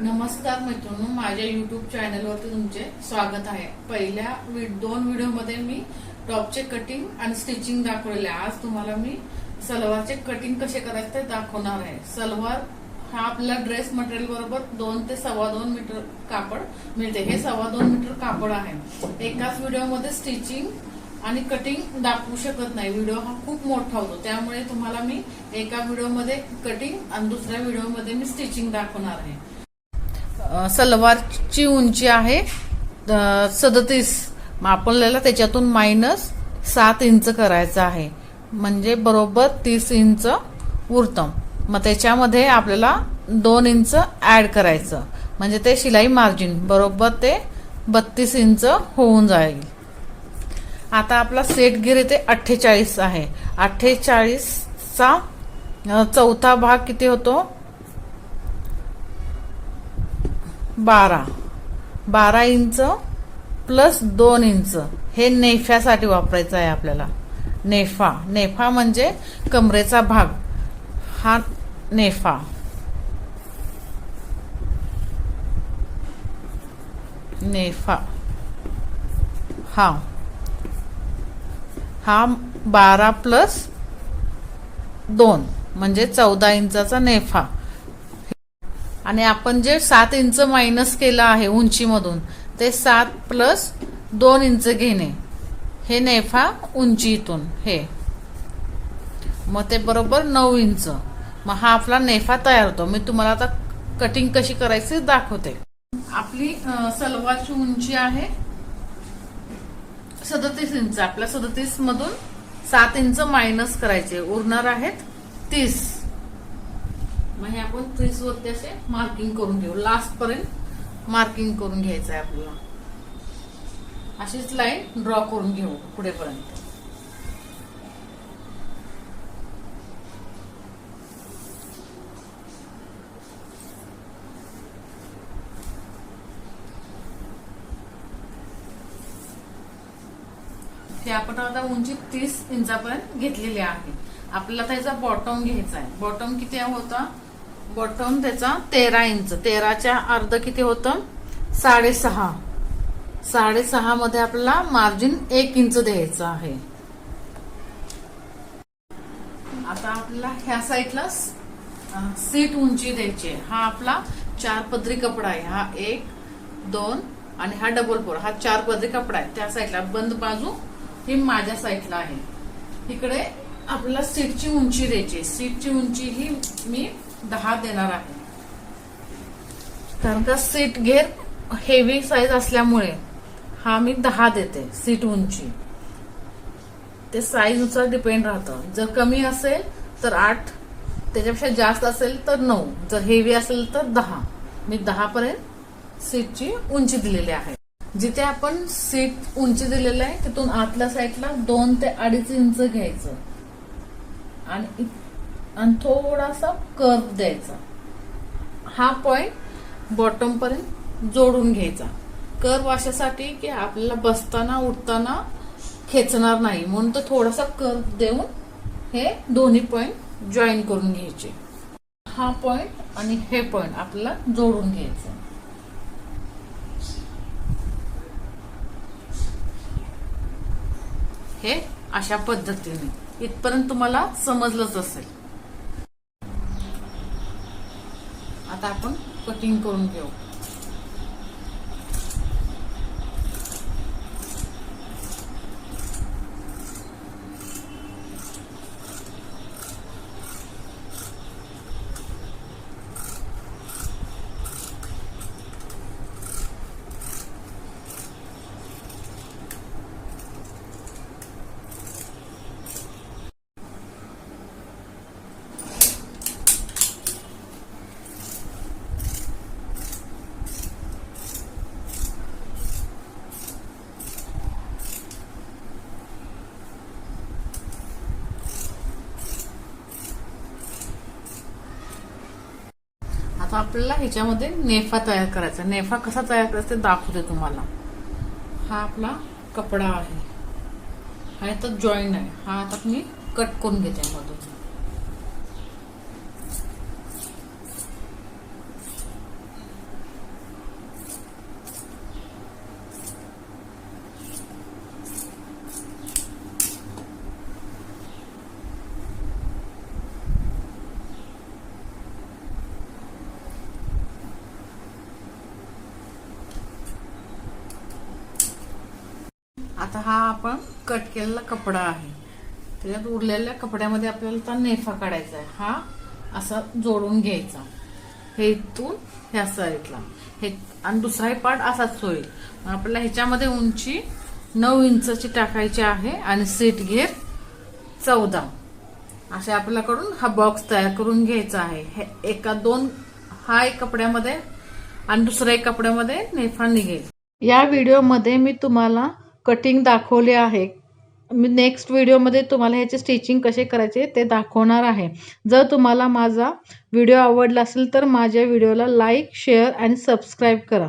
नमस्कार मित्रांनो माझ्या युट्यूब चॅनलवरती तुमचे स्वागत आहे. पहिल्या दोन व्हिडिओमध्ये मी टॉपचे कटिंग आणि स्टिचिंग दाखवलेले आज तुम्हाला मी सलवारचे कटिंग कसे करायचे ते दाखवणार आहे. सलवार हा आपला ड्रेस मटेरियल बरोबर दोन ते सव्वा दोन मीटर कापड मिळते. हे सव्वा दोन मीटर कापड आहे. एकाच व्हिडिओमध्ये स्टिचिंग आणि कटिंग दाखवू शकत नाही. व्हिडिओ हा खूप मोठा होतो. त्यामुळे तुम्हाला मी एका व्हिडिओमध्ये कटिंग आणि दुसऱ्या व्हिडिओमध्ये मी स्टिचिंग दाखवणार आहे. सलवारची उंची आहे. सदतीस आपल्याला त्याच्यातून मायनस सात इंच करायचं आहे. म्हणजे बरोबर तीस इंच उरतं. मग त्याच्यामध्ये आपल्याला दोन इंच ॲड करायचं. म्हणजे ते शिलाई मार्जिन बरोबर ते बत्तीस इंच होऊन जाईल. आता आपला सेट गिर ते अठ्ठेचाळीस आहे. अठ्ठेचाळीसचा चौथा भाग किती होतो? बारा. बारा इंच प्लस दोन इंच. हे नेफ्यासाठी वापरायचं आहे आपल्याला. नेफा. नेफा म्हणजे कमरेचा भाग. हा नेफा. नेफा. हा. हा बारा प्लस दोन. म्हणजे चौदा इंचाचा नेफा. आणि आपण जे सात इंच मायनस केलं आहे उंचीमधून ते सात प्लस दोन इंच घेणे. हे नेफा उंचीतून हे. मग ते बरोबर नऊ इंच. मग हा आपला नेफा तयार होतो. मी तुम्हाला आता कटिंग कशी करायची दाखवते. आपली सलवारची उंची आहे सदतीस इंच. आपल्या सदतीस मधून सात इंच मायनस करायचे. उरणार आहेत तीस. मग हे आपण तीस वरती असे मार्किंग करून घेऊ. लास्ट पर्यंत मार्किंग करून घ्यायचं आहे आपल्याला. अशीच लाईन ड्रॉ करून घेऊ पुढेपर्यंत ते आपण आता उंची तीस इंचापर्यंत घेतलेली आहे. आपल्याला त्याचा बॉटम घ्यायचा आहे. बॉटम किती होता? बॉटम त्याचा तेरा इंच. तेराच्या अर्ध किती होतं? साडेसहा. साडेसहा मध्ये आपल्याला मार्जिन एक इंच द्यायचं आहे. आता आपल्याला ह्या साईडला सीट उंची द्यायची आहे. हा आपला चार पदरी कपडा आहे. हा एक दोन आणि हा डबल फोर हा चार पदरी कपडा आहे. त्या साईडला बंद बाजू ही माझ्या साईडला आहे. इकडे आपल्याला सीटची उंची द्यायची सीटची उंची ही मी दहा देणार आहे. कारण का सीट घेर हेवी साईज असल्यामुळे हा मी दहा देते सीट उंची. ते साईजनुसार डिपेंड राहतं. जर कमी असेल तर आठ त्याच्यापेक्षा जास्त असेल तर नऊ. जर हेवी असेल तर दहा. मी दहापर्यंत सीटची उंची दिलेली आहे. जिथे आपण सीट उंची दिलेली आहे तिथून आतल्या साईडला दोन ते अडीच इंच घ्यायचं. आणि आणि थोडासा कर्व द्यायचा. हा पॉइंट बॉटम पर्यंत जोडून घ्यायचा. कर्व अशासाठी की आपल्याला बसताना उठताना खेचणार नाही. म्हणून तो थोडासा कर्व देऊन हे दोन्ही पॉइंट जॉईन करून घ्यायचे. हा पॉइंट आणि हे पॉइंट आपल्याला जोडून घ्यायचं. हे अशा पद्धतीने. इथपर्यंत तुम्हाला समजलंच असेल. आता आपण कटिंग करून घेऊ. आता आपल्याला ह्याच्यामध्ये नेफा तयार करायचा. नेफा कसा तयार करायचा ते दाखवते तुम्हाला. हा आपला कपडा आहे. हा तो जॉईन आहे. हा आता मी कट करून घेते मधून आता हा आपण कट केलेला कपडा आहे. त्याच्यात उरलेल्या कपड्यामध्ये आपल्याला आता नेफा काढायचा आहे. हा असा जोडून घ्यायचा. हे इथून ह्या साईडला. हे आणि दुसराही पार्ट असाच होईल. मग आपल्याला ह्याच्यामध्ये उंची नऊ इंचची टाकायची आहे आणि सीट घेर चौदा. असे आपल्याकडून हा बॉक्स तयार करून घ्यायचा आहे. हे एका दोन हा एक कपड्यामध्ये आणि दुसऱ्या एक कपड्यामध्ये नेफा निघेल. या व्हिडिओमध्ये मी तुम्हाला कटिंग दाखवले आहे. मी नेक्स्ट व्हिडिओमध्ये तुम्हाला ह्याचे स्टिचिंग कसे करायचे ते दाखवणार आहे. जर तुम्हाला माझा व्हिडिओ आवडला असेल तर माझ्या व्हिडिओला लाईक शेअर आणि सबस्क्राईब करा.